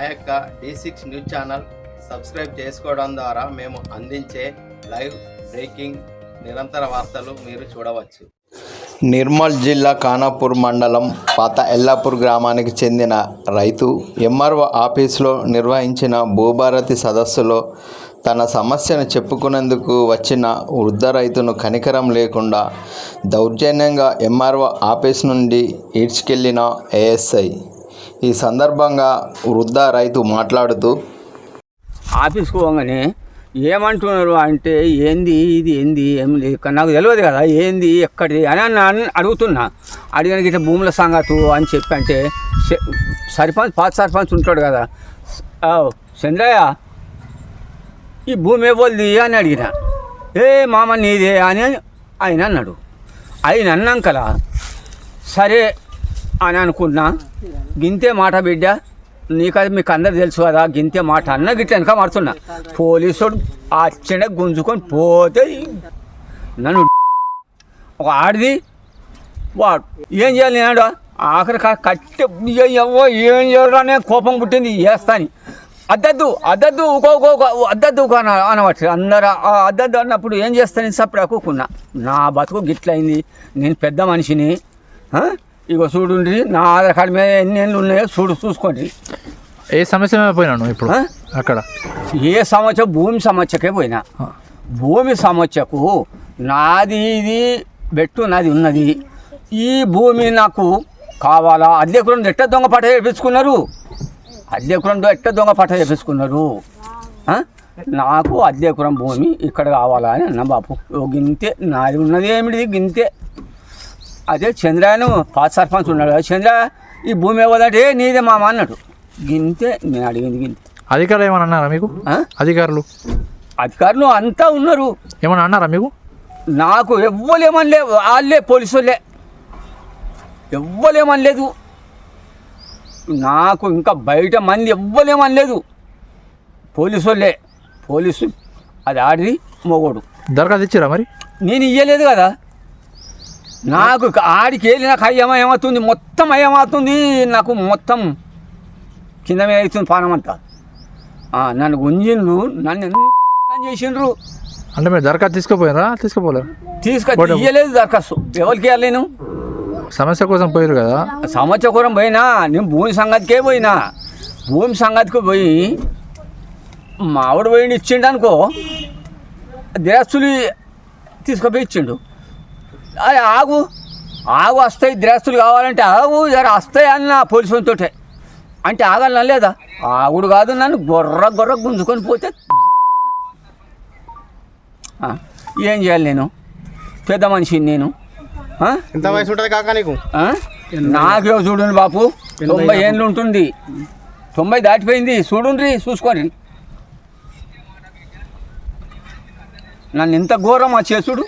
మా యొక్క D six news channel subscribe చేసుకోవడం ద్వారా మేము అందించే లైవ్ బ్రేకింగ్ నిరంతర వార్తలు మీరు చూడవచ్చు. నిర్మల్ జిల్లా ఖానాపూర్ మండలం పాత ఎల్లాపూర్ గ్రామానికి చెందిన రైతు ఎంఆర్ఓ ఆఫీసులో నిర్వహించిన భూభారతి సదస్సులో తన సమస్యను చెప్పుకునేందుకు వచ్చిన వృద్ధ రైతును కనికరం లేకుండా దౌర్జన్యంగా ఎంఆర్ఓ ఆఫీస్ నుండి ఈడ్చుకెళ్ళిన ఏఎస్ఐ ఈ సందర్భంగా వృద్ధ రైతు మాట్లాడుతూ ఆఫీస్కి పోగానే ఏమంటున్నారు అంటే ఏంది ఇది ఏంది ఏం లేదు ఇక్కడ నాకు తెలియదు కదా ఏంది ఎక్కడిది? అని అన్న అడుగుతున్నా. అడిగిన గిట్ట భూముల సంగతు అని చెప్పి అంటే సర్పంచ్ పాత సర్పంచ్ ఉంటాడు కదా. "ఆ, చంద్రయ్య ఈ భూమి ఇవ్వద్ది అని అడిగిన. ఏ మామ నీదే అని ఆయన అన్నాడు. ఆయన అన్నాకలా సరే అని అనుకున్నా గింతే మాట బిడ్డ నీకది మీకు అందరు తెలుసు కదా గింతే మాట అన్న గిట్ల వెనక మారుతున్నా. పోలీసుడు ఆ గుంజుకొని పోతే నన్ను ఒక ఆడిది వాడు ఏం చేయాలి నేను ఆఖరి కట్టె ఎవ్వో ఏం చేయాలనే కోపం పుట్టింది చేస్తాను అద్దద్దు అద్దద్దు ఊకో అద్దద్దు ఊకో అనవచ్చు అందరు అద్దద్దు అన్నప్పుడు ఏం చేస్తాను సప్పుడు అక్కుకున్నా. నా బతుకు గిట్లయింది. నేను పెద్ద మనిషిని ఇగో చూడండి నా ఆధార్ కార్డు మీద ఎన్ని ఎన్ని ఉన్నాయో చూడు చూసుకోండి ఏ సమస్య మీద పోయినాను ఇప్పుడు? అక్కడ? ఏ సమస్య భూమి సమస్యకే పోయినా. భూమి సమస్యకు నాది ఇది బెట్టు నాది ఉన్నది. ఈ భూమి నాకు కావాలా? అద్దెకురం ఎట్ట దొంగ పట్ట చేపించుకున్నారు? అద్దెకురం ఎట్ట దొంగ పట్ట చేపించుకున్నారు? నాకు అద్దెకురం భూమి ఇక్కడ కావాలా అని అన్న బాపు ఓ గింతే నాది ఉన్నది ఏమిటి గింతే. అదే చంద్రాయను పాత సర్పంచ్ ఉన్నాడు. చంద్ర ఈ భూమి ఇవ్వదంటే నీదే మామ అన్నాడు. గింతే నేను అడిగింది గింతే. అధికారులు ఏమన్నా అన్నారా మీకు? ఆ? అధికారులు? అధికారులు అంతా ఉన్నారు. ఏమన్నా అన్నారా మీకు? నాకు ఎవ్వలేమనలే వాళ్ళే పోలీసు వాళ్ళే. ఎవ్వలేమనలేదు నాకు ఇంకా బయట మంది ఎవ్వలేమనలేదు పోలీసు వాళ్ళే. పోలీసు అది ఆడిది మొగోడు. దరఖాస్తు ఇచ్చిరా మరి? నేను ఇయ్యలేదు కదా. నాకు ఆడికి వెళ్ళి నాకు అయ్యమ ఏమవుతుంది? మొత్తం అయ్యమవుతుంది నాకు మొత్తం కింద మీద అవుతుంది పానం అంతా. నన్ను గుంజిండ్రు నన్ను ఎంత చేసిండ్రు? అంటే మీరు దరఖాస్తు తీసుకుపోయినరా తీసుకుపోలేరు తీసుకొచ్చి ఇయ్యలేదు దరఖాస్తు. ఎవరికి నేను? సమస్య కోసం పోయారు కదా? సంవత్సరం పోయినా నేను భూమి సంగతికే పోయినా. భూమి సంగతికి పోయి మావిడ పోయి ఇచ్చిండు అనుకో ద్రాస్తులు తీసుకుపోయి ఇచ్చిండు. ఆగు. ఆగు వస్తాయి ద్రాస్తులు కావాలంటే ఆగు జర వస్తాయి అన్న పోలీసులతో అంటే ఆగాలనా లేదా? ఆగుడు కాదు నన్ను గొర్ర గొర్ర గుంజుకొని పోతే ఏం చేయాలి నేను? పెద్ద మనిషిని నేను? ఎంత వయసు ఉంటుంది కాక నీకు? నాకే చూడండి బాపు. తొంభై ఏళ్ళు ఉంటుంది. తొంభై దాటిపోయింది. చూడండి చూసుకోండి. నన్ను ఇంత ఘోరం ఆ చేసుడు?